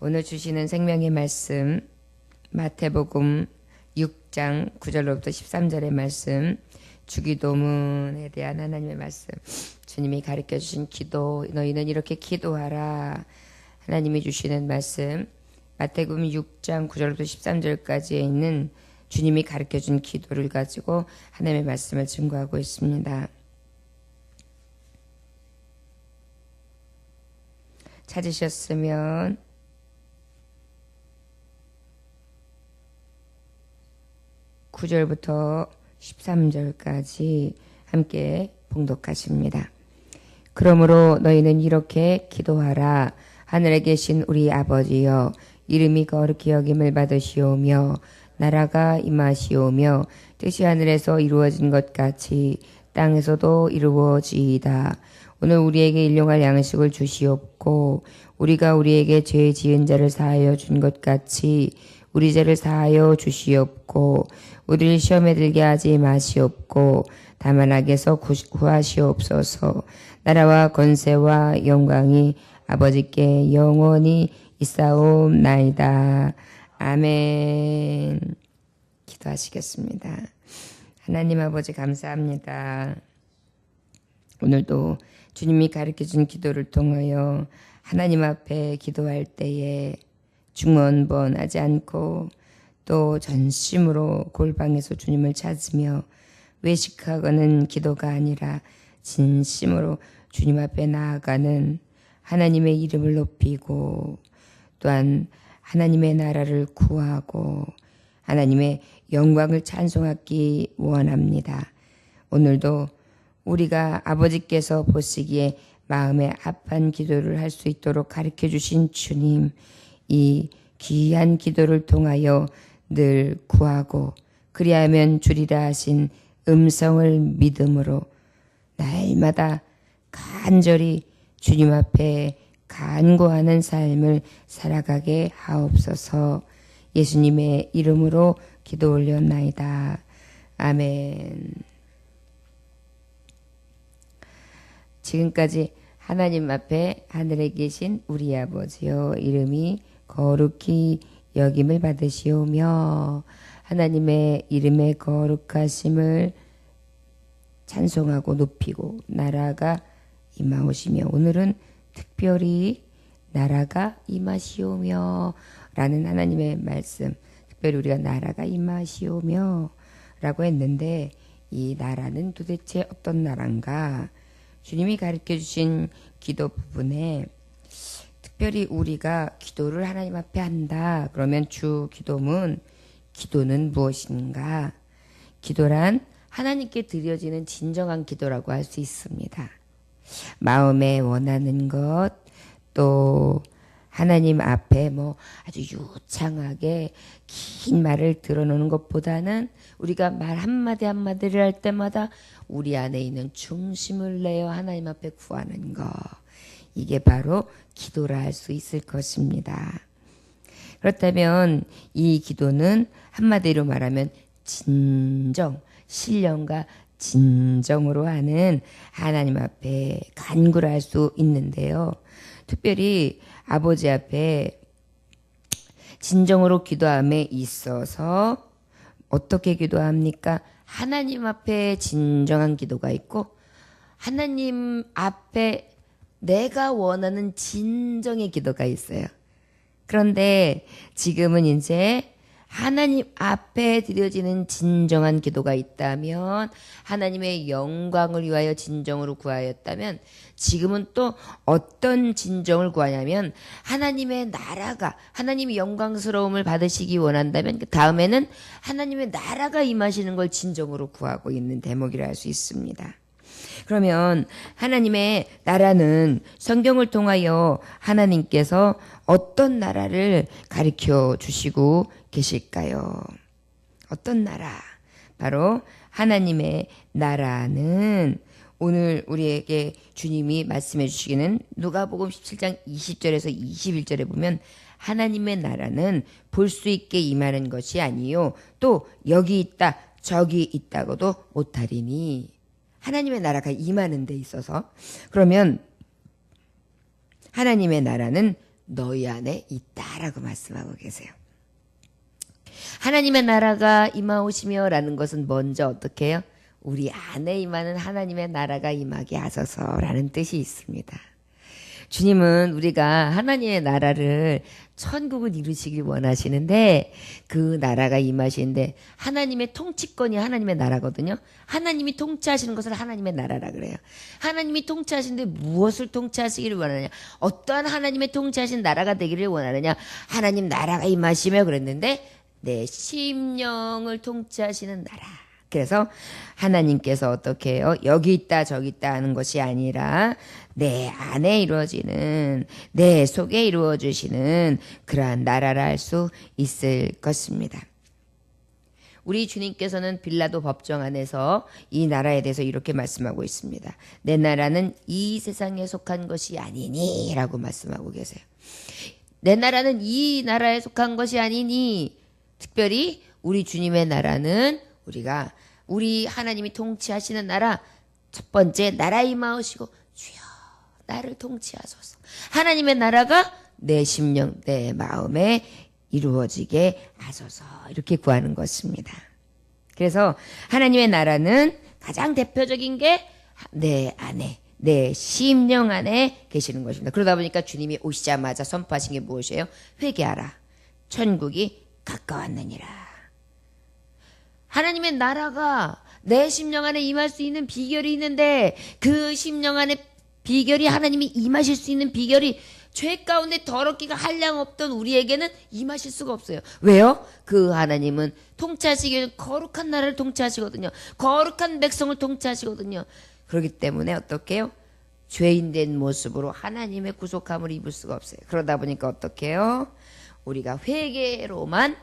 오늘 주시는 생명의 말씀 마태복음 6장 9절로부터 13절의 말씀 주기도문에 대한 하나님의 말씀 주님이 가르쳐 주신 기도 너희는 이렇게 기도하라 하나님이 주시는 말씀 마태복음 6장 9절부터 13절까지에 있는 주님이 가르쳐 준 기도를 가지고 하나님의 말씀을 증거하고 있습니다. 찾으셨으면 (9절부터) (13절까지) 함께 봉독하십니다. 그러므로 너희는 이렇게 기도하라 하늘에 계신 우리 아버지여 이름이 거룩히 여김을 받으시오며 나라가 임하시오며 뜻이 하늘에서 이루어진 것 같이 땅에서도 이루어지이다. 오늘 우리에게 일용할 양식을 주시옵고 우리가 우리에게 죄 지은 자를 사하여 준 것 같이 우리 죄를 사하여 주시옵고 우리를 시험에 들게 하지 마시옵고 다만 악에서 구하시옵소서 나라와 권세와 영광이 아버지께 영원히 있사옵나이다. 아멘. 기도하시겠습니다. 하나님 아버지 감사합니다. 오늘도 주님이 가르쳐 준 기도를 통하여 하나님 앞에 기도할 때에 중언번하지 않고 또 전심으로 골방에서 주님을 찾으며 외식하거는 기도가 아니라 진심으로 주님 앞에 나아가는 하나님의 이름을 높이고 또한 하나님의 나라를 구하고 하나님의 영광을 찬송하기 원합니다. 오늘도 우리가 아버지께서 보시기에 마음에 합한 기도를 할 수 있도록 가르쳐 주신 주님, 이 귀한 기도를 통하여 늘 구하고 그리하면 주리라 하신 음성을 믿음으로 날마다 간절히 주님 앞에 간구하는 삶을 살아가게 하옵소서 예수님의 이름으로 기도 올렸나이다. 아멘. 지금까지 하나님 앞에 하늘에 계신 우리 아버지여 이름이 거룩히 여김을 받으시오며 하나님의 이름의 거룩하심을 찬송하고 높이고 나라가 임하오시며 오늘은 특별히 나라가 임하시오며 라는 하나님의 말씀 특별히 우리가 나라가 임하시오며 라고 했는데 이 나라는 도대체 어떤 나라인가? 주님이 가르쳐 주신 기도 부분에 특별히 우리가 기도를 하나님 앞에 한다. 그러면 주 기도문 기도는 무엇인가? 기도란 하나님께 드려지는 진정한 기도라고 할 수 있습니다. 마음에 원하는 것, 또 하나님 앞에 뭐 아주 유창하게 긴 말을 들어놓는 것보다는 우리가 말 한마디 한마디를 할 때마다 우리 안에 있는 중심을 내어 하나님 앞에 구하는 것. 이게 바로 기도라 할 수 있을 것입니다. 그렇다면 이 기도는 한마디로 말하면 진정, 신령과 진정으로 하는 하나님 앞에 간구를 할 수 있는데요. 특별히 아버지 앞에 진정으로 기도함에 있어서 어떻게 기도합니까? 하나님 앞에 진정한 기도가 있고 하나님 앞에 내가 원하는 진정의 기도가 있어요. 그런데 지금은 이제 하나님 앞에 드려지는 진정한 기도가 있다면 하나님의 영광을 위하여 진정으로 구하였다면 지금은 또 어떤 진정을 구하냐면 하나님의 나라가 하나님의 영광스러움을 받으시기 원한다면 그 다음에는 하나님의 나라가 임하시는 걸 진정으로 구하고 있는 대목이라 할 수 있습니다. 그러면 하나님의 나라는 성경을 통하여 하나님께서 어떤 나라를 가르쳐 주시고 계실까요? 어떤 나라? 바로 하나님의 나라는 오늘 우리에게 주님이 말씀해 주시기는 누가복음 17장 20절에서 21절에 보면 하나님의 나라는 볼 수 있게 임하는 것이 아니요 또 여기 있다 저기 있다고도 못하리니 하나님의 나라가 임하는 데 있어서 그러면 하나님의 나라는 너희 안에 있다라고 말씀하고 계세요. 하나님의 나라가 임하오시며라는 것은 먼저 어떻게 해요? 우리 안에 임하는 하나님의 나라가 임하게 하소서라는 뜻이 있습니다. 주님은 우리가 하나님의 나라를 천국을 이루시길 원하시는데 그 나라가 임하시는데 하나님의 통치권이 하나님의 나라거든요. 하나님이 통치하시는 것을 하나님의 나라라 그래요. 하나님이 통치하시는데 무엇을 통치하시기를 원하느냐? 어떠한 하나님의 통치하신 나라가 되기를 원하느냐? 하나님 나라가 임하시며 그랬는데 내 심령을 통치하시는 나라. 그래서 하나님께서 어떻게 해요? 여기 있다 저기 있다 하는 것이 아니라 내 안에 이루어지는 내 속에 이루어 주시는 그러한 나라를 할수 있을 것입니다. 우리 주님께서는 빌라도 법정 안에서 이 나라에 대해서 이렇게 말씀하고 있습니다. 내 나라는 이 세상에 속한 것이 아니니 라고 말씀하고 계세요. 내 나라는 이 나라에 속한 것이 아니니 특별히 우리 주님의 나라는 우리가 우리 하나님이 통치하시는 나라 첫 번째 나라 임하오시고 주여 나를 통치하소서. 하나님의 나라가 내 심령 내 마음에 이루어지게 하소서 이렇게 구하는 것입니다. 그래서 하나님의 나라는 가장 대표적인 게 내 안에 내 심령 안에 계시는 것입니다. 그러다 보니까 주님이 오시자마자 선포하신 게 무엇이에요? 회개하라. 천국이 가까웠느니라. 하나님의 나라가 내 심령 안에 임할 수 있는 비결이 있는데 그 심령 안에 비결이 하나님이 임하실 수 있는 비결이 죄 가운데 더럽기가 한량 없던 우리에게는 임하실 수가 없어요. 왜요? 그 하나님은 통치하시기 거룩한 나라를 통치하시거든요. 거룩한 백성을 통치하시거든요. 그렇기 때문에 어떻게 해요? 죄인 된 모습으로 하나님의 구속함을 입을 수가 없어요. 그러다 보니까 어떻게 해요? 우리가 회개로만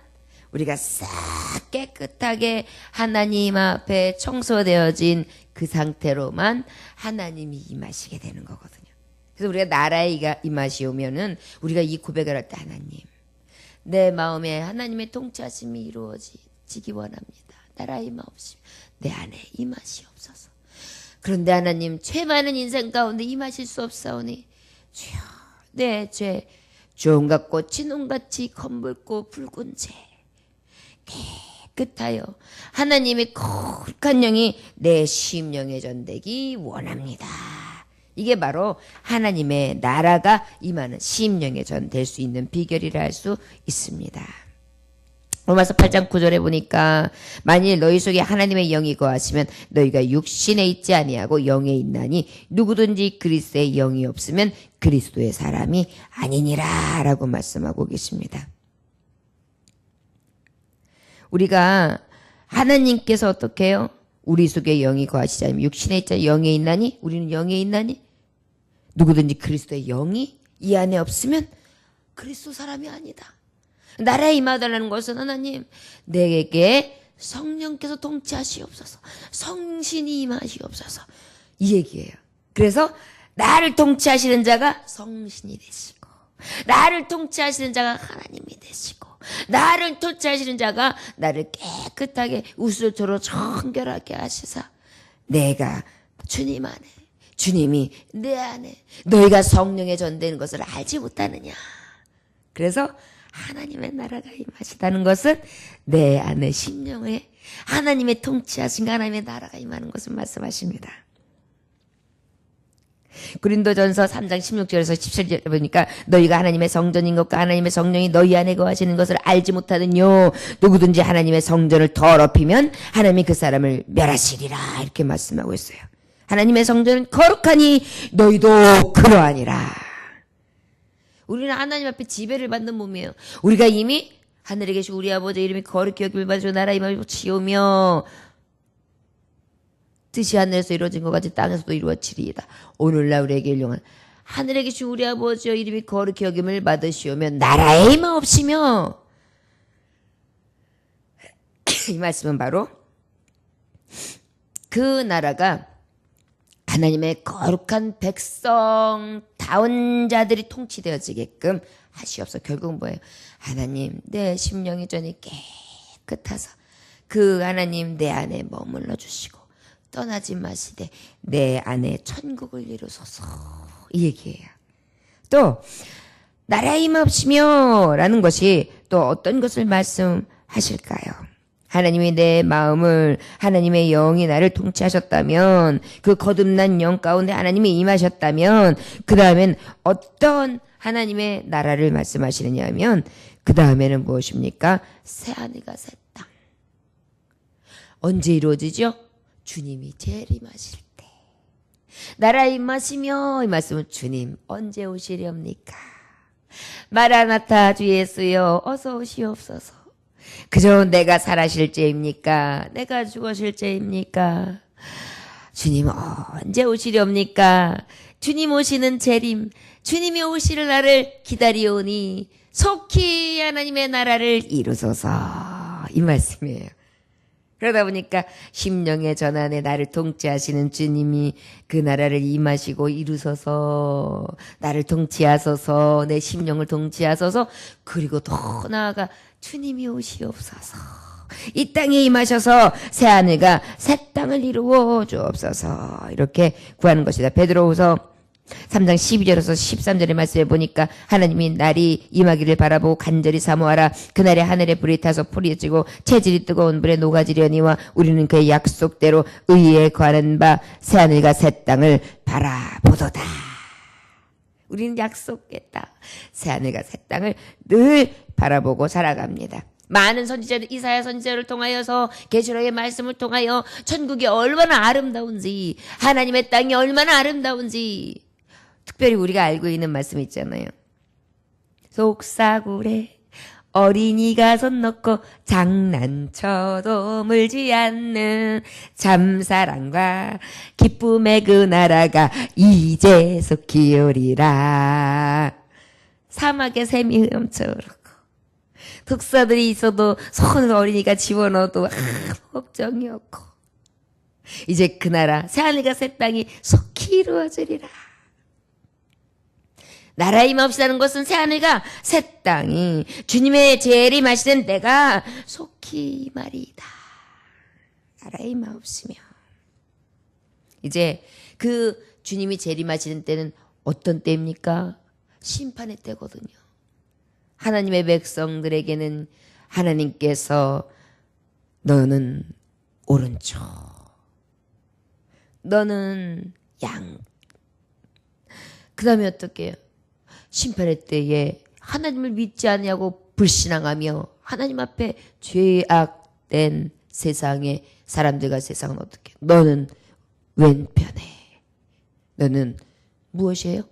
우리가 싹 깨끗하게 하나님 앞에 청소되어진 그 상태로만 하나님이 임하시게 되는 거거든요. 그래서 우리가 나라에 임하시 오면은 우리가 이 고백을 할 때 하나님 내 마음에 하나님의 통치하심이 이루어지기 원합니다. 나라에 임하옵시며 내 안에 임하시옵소서. 그런데 하나님 죄 많은 인생 가운데 임하실 수 없사오니 주여 내 죄 종같 꽃이 농같이 검붉고 붉은 죄 깨끗하여 하나님의 거룩한 영이 내 심령에 전되기 원합니다. 이게 바로 하나님의 나라가 임하는 심령에 전될 수 있는 비결이라 할 수 있습니다. 로마서 8장 9절에 보니까 만일 너희 속에 하나님의 영이 거하시면 너희가 육신에 있지 아니하고 영에 있나니 누구든지 그리스도의 영이 없으면 그리스도의 사람이 아니니라라고 말씀하고 계십니다. 우리가 하나님께서 어떻게 해요? 우리 속에 영이 거하시지 않으면 육신에 있자 영에 있나니 우리는 영에 있나니 누구든지 그리스도의 영이 이 안에 없으면 그리스도 사람이 아니다. 나라에 임하달라는 것은 하나님 내게 성령께서 통치하시옵소서. 성신이 임하시옵소서. 이 얘기예요. 그래서 나를 통치하시는 자가 성신이 되시고 나를 통치하시는 자가 하나님이 나를 통치하시는 자가 나를 깨끗하게 우슬토로 정결하게 하시사 내가 주님 안에 주님이 내 안에 너희가 성령에 전되는 것을 알지 못하느냐 그래서 하나님의 나라가 임하시다는 것은 내 안에 심령에 하나님의 통치하신 하나님의 나라가 임하는 것을 말씀하십니다. 그린도전서 3장 16절에서 17절 보니까 너희가 하나님의 성전인 것과 하나님의 성령이 너희 안에 거하시는 것을 알지 못하느뇨 누구든지 하나님의 성전을 더럽히면 하나님이 그 사람을 멸하시리라 이렇게 말씀하고 있어요. 하나님의 성전은 거룩하니 너희도 그러하니라. 우리는 하나님 앞에 지배를 받는 몸이에요. 우리가 이미 하늘에 계신 우리 아버지 이름이 거룩히 여김을 받으시고 나라 임하고 치우며 뜻이 하늘에서 이루어진 것 같이 땅에서도 이루어지리이다. 오늘날 우리에게 일용한 하늘에 계신 우리 아버지여 이름이 거룩히 여김을 받으시오며 나라에 임하옵시며 이 말씀은 바로 그 나라가 하나님의 거룩한 백성 다운 자들이 통치되어지게끔 하시옵소. 결국은 뭐예요? 하나님 내 심령이 전이 깨끗하사 그 하나님 내 안에 머물러 주시고 떠나지 마시되 내 안에 천국을 이루소서 이 얘기예요. 또힘 없으며 라는 것이 또 어떤 것을 말씀하실까요? 하나님이 내 마음을 하나님의 영이 나를 통치하셨다면 그 거듭난 영 가운데 하나님이 임하셨다면 그 다음엔 어떤 하나님의 나라를 말씀하시느냐 하면 그 다음에는 무엇입니까? 새하늘과 새 땅. 언제 이루어지죠? 주님이 재림하실 때. 나라 임하시며 이 말씀은 주님 언제 오시렵니까? 마라나타 주 예수여 어서 오시옵소서. 그저 내가 살아실 죄입니까? 내가 죽으실 죄입니까? 주님 언제 오시렵니까? 주님 오시는 재림, 주님이 오시는 날을 기다리오니 속히 하나님의 나라를 이루소서 이 말씀이에요. 그러다 보니까 심령의 전환에 나를 통치하시는 주님이 그 나라를 임하시고 이루소서 나를 통치하소서 내 심령을 통치하소서 그리고 더 나아가 주님이 오시옵소서 이 땅에 임하셔서 새 하늘과 새 땅을 이루어 주옵소서 이렇게 구하는 것이다. 베드로후서 3장 12절에서 13절의 말씀에 보니까 하나님이 날이 임하기를 바라보고 간절히 사모하라. 그날에 하늘에 불이 타서 풀이 찌고 체질이 뜨거운 불에 녹아지려니와 우리는 그의 약속대로 의에 거하는 바 새하늘과 새 땅을 바라보도다. 우리는 약속했다. 새하늘과 새 땅을 늘 바라보고 살아갑니다. 많은 선지자들 이사야 선지자를 통하여서 계시록의 말씀을 통하여 천국이 얼마나 아름다운지 하나님의 땅이 얼마나 아름다운지 특별히 우리가 알고 있는 말씀 있잖아요. 속사굴에 어린이가 손 넣고 장난쳐도 물지 않는 참사랑과 기쁨의 그 나라가 이제 속히 오리라. 사막에 샘이 헤엄쳐 오르고 독사들이 있어도 손을 어린이가 집어넣어도 아무 걱정이 없고 이제 그 나라 새하늘과 새 땅이 속히 이루어지리라. 나라 힘 없이라는 것은 새하늘과 새 땅이 주님의 재림하시는 때가 속히 말이다. 나라 힘 없으며 이제 그 주님이 재림하시는 때는 어떤 때입니까? 심판의 때거든요. 하나님의 백성들에게는 하나님께서 너는 오른쪽, 너는 양. 그 다음에 어떻게 해요? 심판의 때에 하나님을 믿지 않냐고 불신앙하며 하나님 앞에 죄악된 세상의 사람들과 세상은 어떻게? 너는 왼편에 너는 무엇이에요?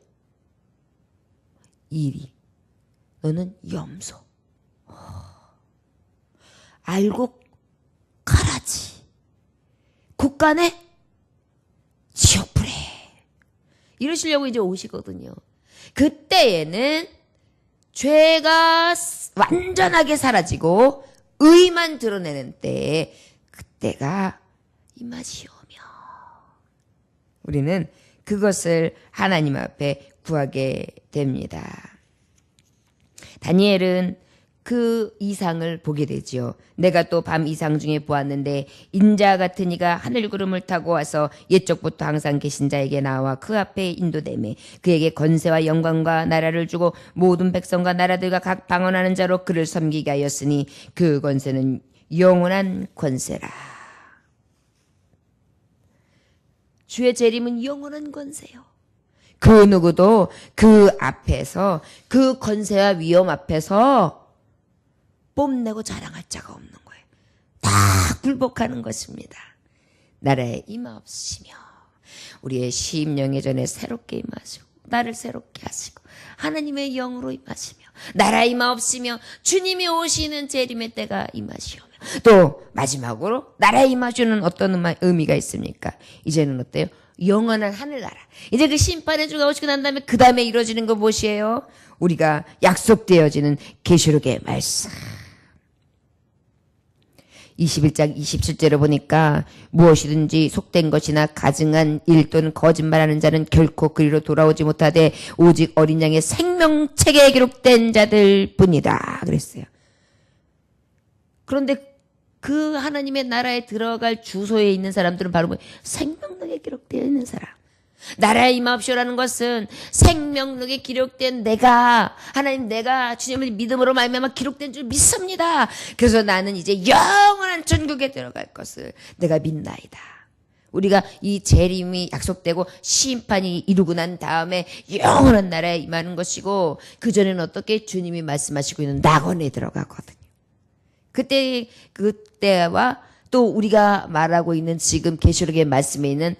일이 너는 염소. 알고 가라지. 국간에 지옥불에. 이러시려고 이제 오시거든요. 그때에는 죄가 완전하게 사라지고 의만 드러내는 때에 그때가 이맛이 오며 우리는 그것을 하나님 앞에 구하게 됩니다. 다니엘은 그 이상을 보게 되지요. 내가 또 밤 이상 중에 보았는데 인자 같은 이가 하늘 구름을 타고 와서 옛적부터 항상 계신 자에게 나와 그 앞에 인도됨에 그에게 건세와 영광과 나라를 주고 모든 백성과 나라들과 각 방언하는 자로 그를 섬기게 하였으니 그 권세는 영원한 권세라. 주의 재림은 영원한 권세요. 그 누구도 그 앞에서 그 권세와 위험 앞에서 뽐내고 자랑할 자가 없는 거예요. 다 굴복하는 것입니다. 나라에 임하 없으시며 우리의 심령의 전에 새롭게 임하시고 나를 새롭게 하시고 하나님의 영으로 임하시며 나라 임하 없으며 주님이 오시는 재림의 때가 임하시오며 또 마지막으로 나라 임하주는 어떤 의미가 있습니까? 이제는 어때요? 영원한 하늘나라. 이제 그 심판의 주가 오시고 난 다음에 그 다음에 이루어지는 거 무엇이에요? 우리가 약속되어지는 계시록의 말씀. 21장 27절에 보니까 무엇이든지 속된 것이나 가증한 일 또는 거짓말하는 자는 결코 그리로 돌아오지 못하되 오직 어린 양의 생명책에 기록된 자들 뿐이다. 그랬어요. 그런데 그 하나님의 나라에 들어갈 주소에 있는 사람들은 바로 뭐 생명록에 기록되어 있는 사람. 나라의 임하옵시오라는 것은 생명록에 기록된 내가 하나님 내가 주님을 믿음으로 말미암아 기록된 줄 믿습니다. 그래서 나는 이제 영원한 천국에 들어갈 것을 내가 믿나이다. 우리가 이 재림이 약속되고 심판이 이루고 난 다음에 영원한 나라에 임하는 것이고 그 전에는 어떻게 주님이 말씀하시고 있는 낙원에 들어가거든요. 그때 그때와 또 우리가 말하고 있는 지금 계시록의 말씀에 있는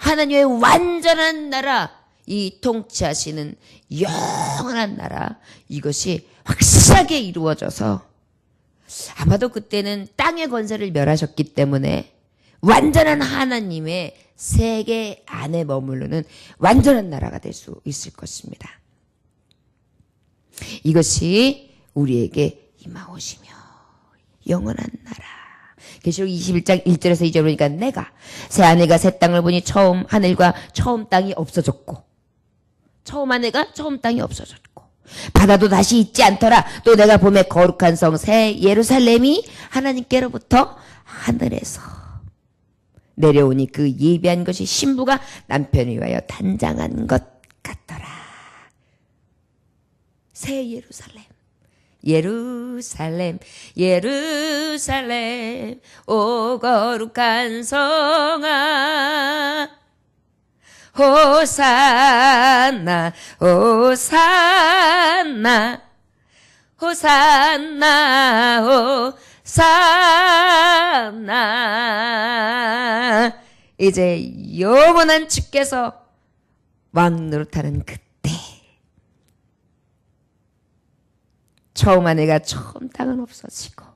하나님의 완전한 나라, 이 통치하시는 영원한 나라, 이것이 확실하게 이루어져서 아마도 그때는 땅의 권세를 멸하셨기 때문에 완전한 하나님의 세계 안에 머무르는 완전한 나라가 될 수 있을 것입니다. 이것이 우리에게 임하오시며 영원한 나라. 계시록 21장 1절에서 2절 보니까 내가 새 하늘과 새 땅을 보니 처음 하늘과 처음 땅이 없어졌고 처음 하늘과 처음 땅이 없어졌고 바다도 다시 있지 않더라. 또 내가 봄에 거룩한 성 새 예루살렘이 하나님께로부터 하늘에서 내려오니 그 예비한 것이 신부가 남편을 위하여 단장한 것 같더라. 새 예루살렘. 예루살렘 예루살렘 오 거룩한 성아. 호산나 호산나 호산나 호산나. 이제 영원한 주께서 왕 노릇하는 그때 처음 아내가 처음 땅은 없어지고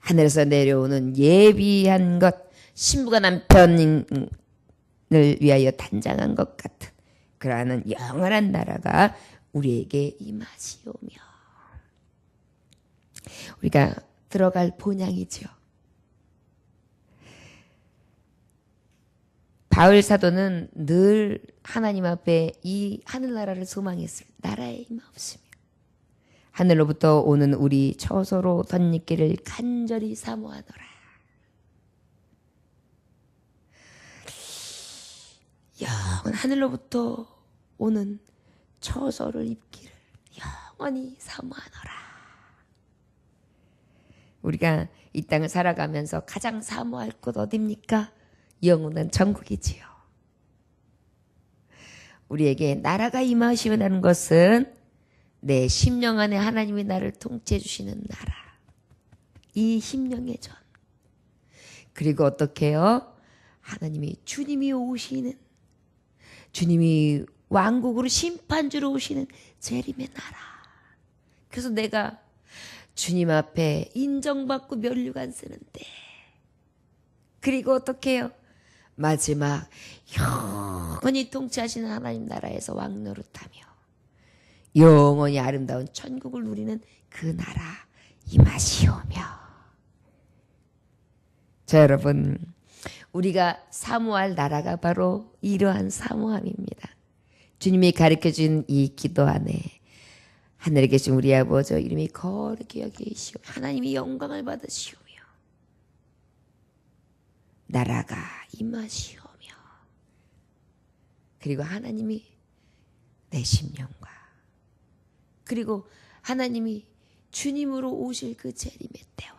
하늘에서 내려오는 예비한 것 신부가 남편을 위하여 단장한 것 같은 그러한 영원한 나라가 우리에게 임하시오며 우리가 들어갈 본향이죠. 바울 사도는 늘 하나님 앞에 이 하늘나라를 소망했습니다. 나라의 임하옵시며 하늘로부터 오는 우리 처소로 덧입기를 간절히 사모하노라. 영원 하늘로부터 오는 처소를 입기를 영원히 사모하노라. 우리가 이 땅을 살아가면서 가장 사모할 곳 어딥니까? 영원한 천국이지요. 우리에게 나라가 임하시오라는 것은 내 심령 안에 하나님이 나를 통치해 주시는 나라. 이 심령의 전. 그리고 어떻게 해요? 하나님이 주님이 오시는 주님이 왕국으로 심판주로 오시는 재림의 나라. 그래서 내가 주님 앞에 인정받고 면류관 쓰는데 그리고 어떻게 해요? 마지막 영원히 통치하시는 하나님 나라에서 왕노릇하며 영원히 아름다운 천국을 누리는 그 나라 이 맛이오며. 자 여러분 우리가 사모할 나라가 바로 이러한 사모함입니다. 주님이 가르쳐 준 이 기도 안에 하늘에 계신 우리 아버지 이름이 거룩히 여기시오 하나님이 영광을 받으시오며 나라가 임하시오며 그리고 하나님이 내 심령과 그리고 하나님이 주님으로 오실 그 재림의 때와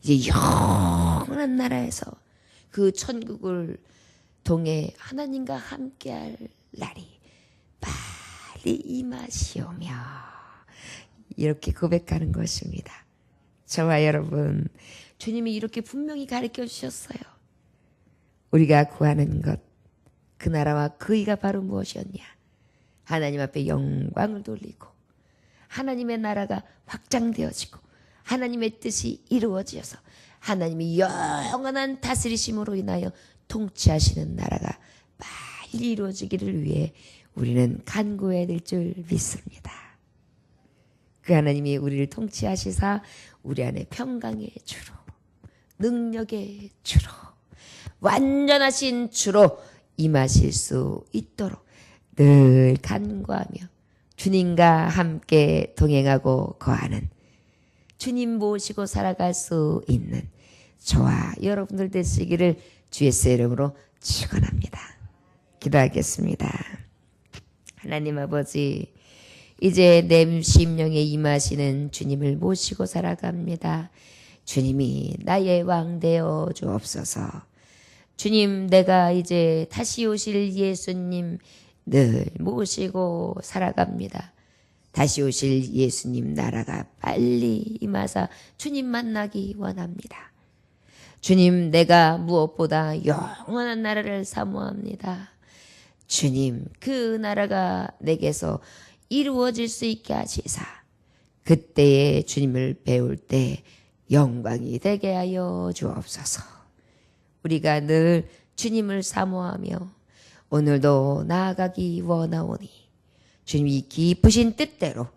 이제 영원한 나라에서 그 천국을 통해 하나님과 함께할 날이 빨리 임하시오며 이렇게 고백하는 것입니다. 저와 여러분, 주님이 이렇게 분명히 가르쳐 주셨어요. 우리가 구하는 것, 그 나라와 그 이가 바로 무엇이었냐? 하나님 앞에 영광을 돌리고 하나님의 나라가 확장되어지고 하나님의 뜻이 이루어져서 하나님이 영원한 다스리심으로 인하여 통치하시는 나라가 빨리 이루어지기를 위해 우리는 간구해야 될 줄 믿습니다. 그 하나님이 우리를 통치하시사 우리 안에 평강의 주로 능력의 주로 완전하신 주로 임하실 수 있도록 늘 간구하며 주님과 함께 동행하고 거하는 주님 모시고 살아갈 수 있는 저와 여러분들 되시기를 주의 이름으로 축원합니다. 기도하겠습니다. 하나님 아버지 이제 내 심령에 임하시는 주님을 모시고 살아갑니다. 주님이 나의 왕 되어 주옵소서. 주님 내가 이제 다시 오실 예수님 늘 모시고 살아갑니다. 다시 오실 예수님 나라가 빨리 임하사 주님 만나기 원합니다. 주님, 내가 무엇보다 영원한 나라를 사모합니다. 주님, 그 나라가 내게서 이루어질 수 있게 하시사. 그때에 주님을 배울 때 영광이 되게 하여 주옵소서. 우리가 늘 주님을 사모하며 오늘도 나아가기 원하오니 주님이 기쁘신 뜻대로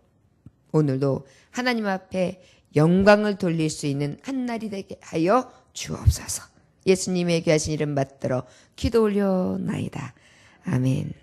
오늘도 하나님 앞에 영광을 돌릴 수 있는 한 날이 되게 하여 주옵소서. 예수님의 귀하신 이름 받들어 기도 올려나이다. 아멘.